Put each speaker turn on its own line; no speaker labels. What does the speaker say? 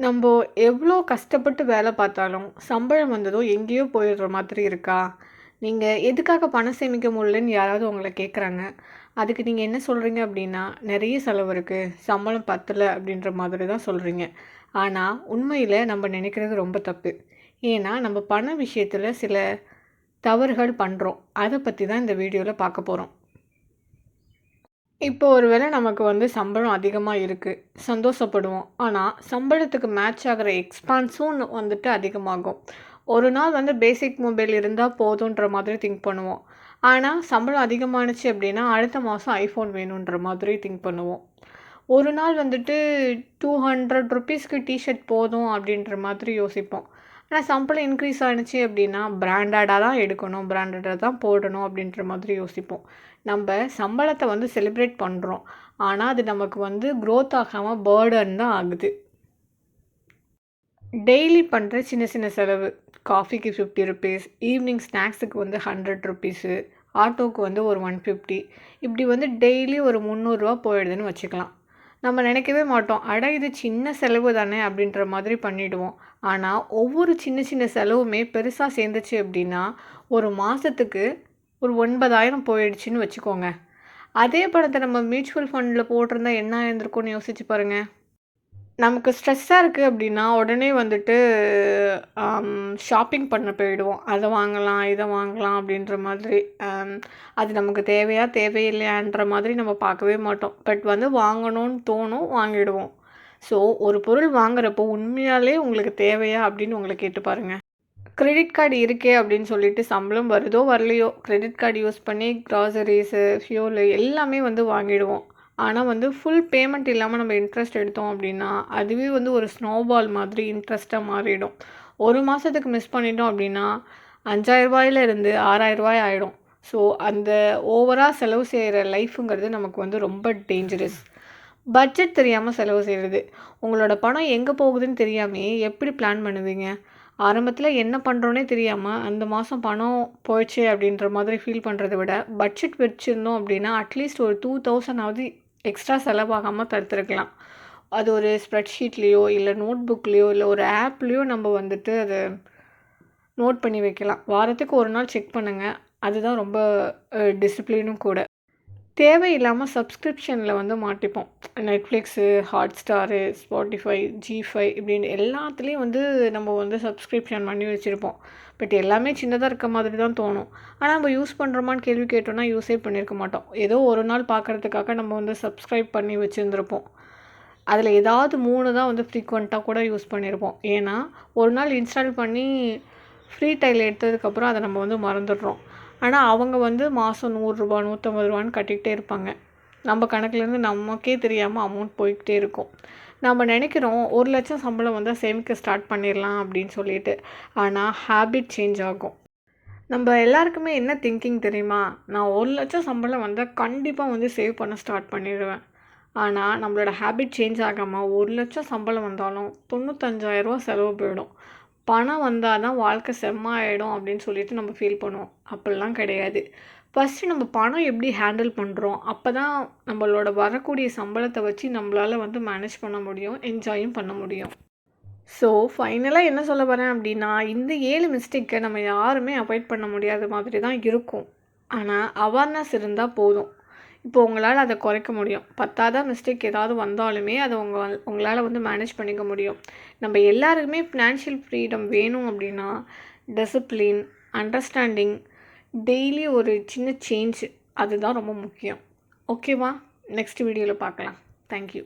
நம்ம எவ்வளோ கஷ்டப்பட்டு வேலை பார்த்தாலும், சம்பளம் வந்ததும் எங்கேயோ போயிடுற மாதிரி இருக்கா? நீங்கள் எதுக்காக பணம் சேமிக்க முடியலன்னு யாராவது உங்களை கேட்குறாங்க. அதுக்கு நீங்கள் என்ன சொல்கிறீங்க அப்படின்னா, நிறைய செலவு இருக்குது சம்பளம் பத்தல." அப்படின்ற மாதிரி தான் சொல்கிறீங்க ஆனால் உண்மையில் நம்ம நினைக்கிறது ரொம்ப தப்பு. ஏன்னா, நம்ம பண விஷயத்தில் சில தவறுகள் பண்ணுறோம் அதை பற்றி தான் இந்த வீடியோவில் பார்க்க போகிறோம் இப்போ ஒரு வேளை நமக்கு வந்து சம்பளம் அதிகமாக இருக்குது சந்தோஷப்படுவோம். ஆனால் சம்பளத்துக்கு மேட்ச் ஆகிற எக்ஸ்பான்ஸும் வந்துட்டு அதிகமாகும். ஒரு நாள் வந்து பேசிக் மொபைல் இருந்தால் போதுன்ற மாதிரி திங்க் பண்ணுவோம். ஆனால் சம்பளம் அதிகமானுச்சு அப்படின்னா, அடுத்த மாதம் ஐஃபோன் வேணுன்ற மாதிரி திங்க் பண்ணுவோம். ஒரு நாள் வந்துட்டு ₹200க்கு டீ ஷர்ட் போதும் அப்படின்ற மாதிரி யோசிப்போம். ஆனால் சம்பளம் இன்க்ரீஸ் ஆனுச்சு அப்படின்னா, பிராண்டடாக தான் எடுக்கணும், பிராண்டடாக தான் போடணும் அப்படின்ற மாதிரி யோசிப்போம். நம்ம சம்பளத்தை வந்து செலிப்ரேட் பண்ணுறோம் ஆனால் அது நமக்கு வந்து க்ரோத் ஆகாமல் பர்டன் தான் ஆகுது. டெய்லி பண்ணுற சின்ன சின்ன செலவு. காஃபிக்கு ₹50 ஈவினிங் ஸ்நாக்ஸுக்கு வந்து ₹100 ஆட்டோக்கு வந்து ஒரு ₹150 இப்படி வந்து டெய்லி ஒரு ₹300 போயிடுதுன்னு வச்சுக்கலாம். நம்ம நினைக்கவே மாட்டோம். அட இது சின்ன செலவு தானே அப்படின்ற மாதிரி பண்ணிவிடுவோம் ஆனால் ஒவ்வொரு சின்ன சின்ன செலவுமே பெருசாக சேர்ந்துச்சு அப்படின்னா, ஒரு மாதத்துக்கு ஒரு 9000 போயிடுச்சுன்னு வச்சுக்கோங்க. அதே படத்தை நம்ம மியூச்சுவல் ஃபண்டில் போட்டிருந்தா என்ன ஆயிருந்திருக்கும்னு யோசிச்சு பாருங்கள் நமக்கு ஸ்ட்ரெஸ்ஸாக இருக்குது அப்படின்னா, உடனே வந்துட்டு ஷாப்பிங் பண்ண போயிடுவோம். அதை வாங்கலாம், இதை வாங்கலாம் அப்படின்ற மாதிரி. அது நமக்கு தேவையா, தேவையில்லையான்ற மாதிரி நம்ம பார்க்கவே மாட்டோம். பட் வந்து வாங்கணும்னு தோணும், வாங்கிடுவோம். ஸோ, ஒரு பொருள் வாங்குறப்போ உண்மையாலே உங்களுக்கு தேவையா அப்படின்னு உங்களை கேட்டு பாருங்கள் கிரெடிட் கார்டு இருக்கே அப்படின்னு சொல்லிட்டு சம்பளம் வருதோ வரலையோ, கிரெடிட் கார்டு யூஸ் பண்ணி க்ராசரிஸு ஃபியூலு எல்லாமே வந்து வாங்கிடுவோம். ஆனால் வந்து ஃபுல் பேமெண்ட் இல்லாமல் நம்ம இன்ட்ரெஸ்ட் எடுத்தோம் அப்படின்னா, அதுவே வந்து ஒரு ஸ்னோபால் மாதிரி இன்ட்ரெஸ்ட்டாக மாறிடும். ஒரு மாதத்துக்கு மிஸ் பண்ணிட்டோம் அப்படின்னா, ₹5000 இருந்து ₹6000 ஆயிடும். ஸோ, அந்த ஓவராக செலவு செய்கிற லைஃப்புங்கிறது நமக்கு வந்து ரொம்ப டேஞ்சரஸ். பட்ஜெட் தெரியாமல் செலவு செய்கிறது உங்களோட பணம் எங்கே போகுதுன்னு தெரியாமே எப்படி பிளான் பண்ணுவீங்க? ஆரம்பத்தில் என்ன பண்ணுறோன்னே தெரியாமல் அந்த மாதம் பணம் போயிடுச்சே அப்படின்ற மாதிரி ஃபீல் பண்ணுறத விட, பட்ஜெட் வச்சுருந்தோம் அப்படின்னா, அட்லீஸ்ட் ஒரு டூ தௌசண்டாவது எக்ஸ்ட்ரா செலவாகாமல் தடுத்துருக்கலாம். அது ஒரு ஸ்ப்ரெட்ஷீட்லேயோ இல்லை நோட் புக்லேயோ இல்லை ஒரு ஆப்லேயோ நம்ம வந்துட்டு அதை நோட் பண்ணி வைக்கலாம். வாரத்துக்கு ஒரு நாள் செக் பண்ணுங்கள் அதுதான் ரொம்ப டிசிப்ளினும் கூட. தேவையில்லாமல் சப்ஸ்கிரிப்ஷனில் வந்து மாட்டிப்போம். Netflix hot star Spotify Zee five இப்படின்னு எல்லாத்துலேயும் வந்து நம்ம வந்து சப்ஸ்கிரிப்ஷன் பண்ணி வச்சுருப்போம் பட் எல்லாமே சின்னதாக இருக்க மாதிரி தான் தோணும். ஆனால் நம்ம யூஸ் பண்ணுறோமான்னு கேள்வி கேட்டோம்னா, யூஸே பண்ணியிருக்க மாட்டோம். ஏதோ ஒரு நாள் பார்க்கறதுக்காக நம்ம வந்து சப்ஸ்கிரைப் பண்ணி வச்சுருந்துருப்போம் அதில் ஏதாவது மூணு தான் வந்து ஃப்ரீக்வெண்ட்டாக கூட யூஸ் பண்ணியிருப்போம். ஏன்னா, ஒரு நாள் இன்ஸ்டால் பண்ணி ஃப்ரீ டைல் எடுத்ததுக்கப்புறம் அதை நம்ம வந்து மறந்துடுறோம். ஆனால் அவங்க வந்து மாதம் நூறுரூபா நூற்றம்பது ரூபான்னு கட்டிக்கிட்டே இருப்பாங்க. நம்ம கணக்குலேருந்து நமக்கே தெரியாமல் அமௌண்ட் போய்கிட்டே இருக்கும். நம்ம நினைக்கிறோம் ஒரு லட்சம் சம்பளம் வந்தால் சேமிக்க ஸ்டார்ட் பண்ணிடலாம் அப்படின்னு சொல்லிட்டு. ஆனால் ஹேபிட் சேஞ்ச் ஆகும். நம்ம எல்லாருக்குமே என்ன திங்கிங் தெரியுமா? நான் ஒரு லட்சம் சம்பளம் வந்தால் கண்டிப்பாக வந்து சேவ் பண்ண ஸ்டார்ட் பண்ணிடுவேன். ஆனால் நம்மளோட ஹேபிட் சேஞ்ச் ஆகாமல் ஒரு லட்சம் சம்பளம் வந்தாலும் ₹95,000 செலவு போயிடும். பணம் வந்தால் தான் வாழ்க்கை செம்மாயிடும் அப்படின்னு சொல்லிட்டு நம்ம ஃபீல் பண்ணுவோம். அப்படிலாம் கிடையாது. ஃபஸ்ட்டு நம்ம பணம் எப்படி ஹேண்டில் பண்ணுறோம் அப்போ தான் நம்மளோட வரக்கூடிய சம்பளத்தை வச்சு நம்மளால வந்து மேனேஜ் பண்ண முடியும். என்ஜாயும் பண்ண முடியும். ஸோ, ஃபைனலாக என்ன சொல்ல வரேன் அப்படின்னா, இந்த ஏழு மிஸ்டேக்கை நம்ம யாருமே அவாய்ட் பண்ண முடியாத மாதிரி தான் இருக்கும். ஆனால் அவேர்னஸ் இருந்தால் போதும். இப்போ உங்களால் அதை குறைக்க முடியும். பத்தாத மிஸ்டேக் ஏதாவது வந்தாலுமே அதை உங்கள் உங்களால் வந்து மேனேஜ் பண்ணிக்க முடியும். நம்ம எல்லாருக்குமே ஃபினான்ஷியல் ஃப்ரீடம் வேணும் அப்படின்னா, டிசிப்ளின், அண்டர்ஸ்டாண்டிங், டெய்லி ஒரு சின்ன சேஞ்ச் அதுதான் ரொம்ப முக்கியம். ஓகேவா? நெக்ஸ்ட் வீடியோவில் பார்க்கலாம். Thank you.